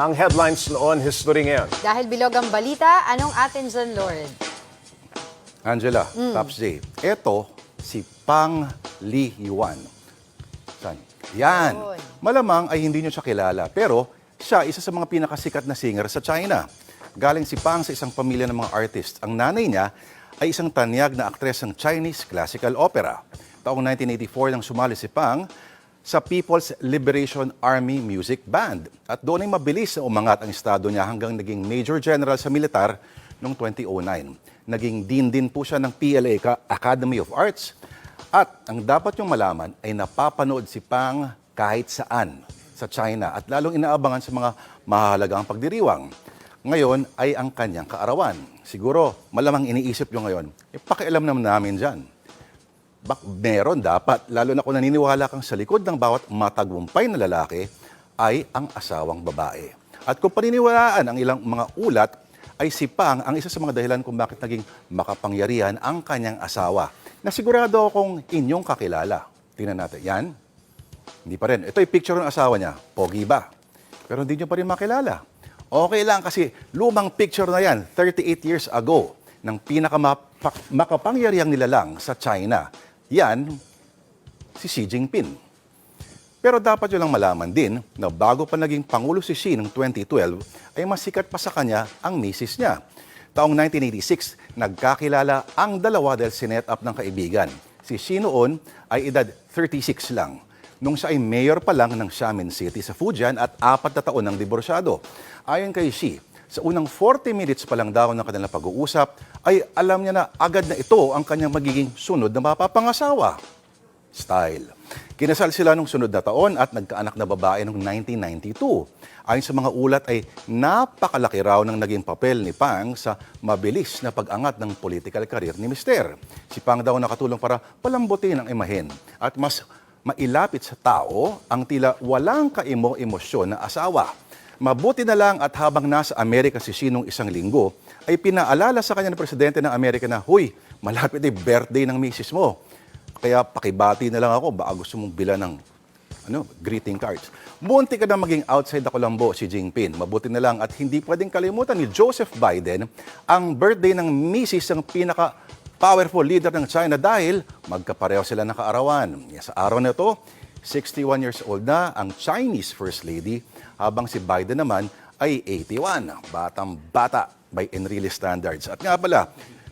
ang headlines noon history ngayon. Dahil bilog ang balita, anong atin dyan, Lord? Angela, Pops J. Ito, si Pang Li Yuan. Saan? Yan. Yun. Malamang ay hindi nyo siya kilala. Pero siya, isa sa mga pinakasikat na singer sa China. Galing si Pang sa isang pamilya ng mga artist. Ang nanay niya ay isang tanyag na aktres ng Chinese classical opera. Taong 1984 nang sumali si Pang sa People's Liberation Army Music Band. At doon ay mabilis na umangat ang estado niya hanggang naging Major General sa militar noong 2009. Naging dean din po siya ng PLA Academy of Arts. At ang dapat yung malaman ay napapanood si Pang kahit saan sa China at lalong inaabangan sa mga mahalagang pagdiriwang. Ngayon ay ang kanyang kaarawan. Siguro, malamang iniisip nyo ngayon, eh, pakialam naman namin dyan. Bak meron dapat, lalo na kung naniniwala kang sa likod ng bawat matagumpay na lalaki ay ang asawang babae. At kung paniniwalaan ang ilang mga ulat, ay si Pang ang isa sa mga dahilan kung bakit naging makapangyarihan ang kanyang asawa. Na sigurado akong inyong kakilala. Tingnan natin. Yan. Hindi pa rin. Ito yung picture ng asawa niya. Pogi ba? Pero hindi nyo pa rin makilala. Okay lang kasi lumang picture na yan, 38 years ago, ng pinakamakapangyarihang nilalang sa China. Yan, si Xi Jinping. Pero dapat nyo lang malaman din na bago pa naging Pangulo si Xi noong 2012, ay mas sikat pa sa kanya ang misis niya. Taong 1986, nagkakilala ang dalawa dahil sinet up ng kaibigan. Si Xi noon ay edad 36 lang. Nung siya ay mayor pa lang ng Xiamen City sa Fujian at apat na taon ng diborsyado. Ayon kay Xi, sa unang 40 minutes pa lang daw ng kanilang pag-uusap, ay alam niya na agad na ito ang kanyang magiging sunod na mapapangasawa style. Kinasal sila nung sunod na taon at nagkaanak na babae noong 1992. Ayon sa mga ulat ay napakalaki raw ng naging papel ni Pang sa mabilis na pag-angat ng political career ni Mister. Si Pang daw nakatulong para palambutin ang imahen at mas mailapit sa tao ang tila walang kaimo-emosyon na asawa. Mabuti na lang at habang nasa Amerika si Sinong isang linggo, ay pinaalala sa kanya ng presidente ng Amerika na, Huy, malapit ay birthday ng misis mo. Kaya pakibati na lang ako, baka gusto mong bila ng ano, greeting cards. Munti ka na maging outside the Colombo si Jinping. Mabuti na lang at hindi pwedeng kalimutan ni Joseph Biden ang birthday ng misis ng pinaka powerful leader ng China dahil magkapareho sila ng kaarawan. Sa araw na ito, 61 years old na ang Chinese First Lady habang si Biden naman ay 81, batang bata by Enrile standards. At nga pala,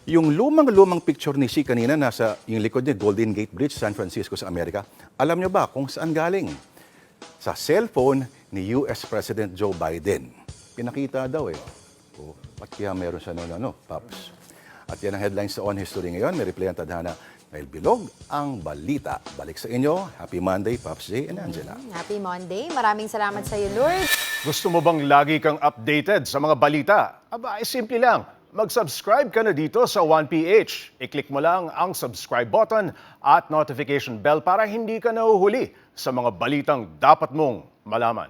yung lumang-lumang picture ni Xi kanina nasa yung likod niya, Golden Gate Bridge, San Francisco sa Amerika. Alam niyo ba kung saan galing? Sa cellphone ni US President Joe Biden. Pinakita daw eh. O, ba't kaya meron siya noon, ano, Pops? At yan ang headlines sa On History ngayon. May replay ang tadhana. Dahil bilog ang balita. Balik sa inyo. Happy Monday, Pops J and Angela. Happy Monday. Maraming salamat sa iyo, Lord. Gusto mo bang lagi kang updated sa mga balita? Aba, ay simple lang. Mag-subscribe ka na dito sa 1PH. I-click mo lang ang subscribe button at notification bell para hindi ka nahuhuli sa mga balitang dapat mong malaman.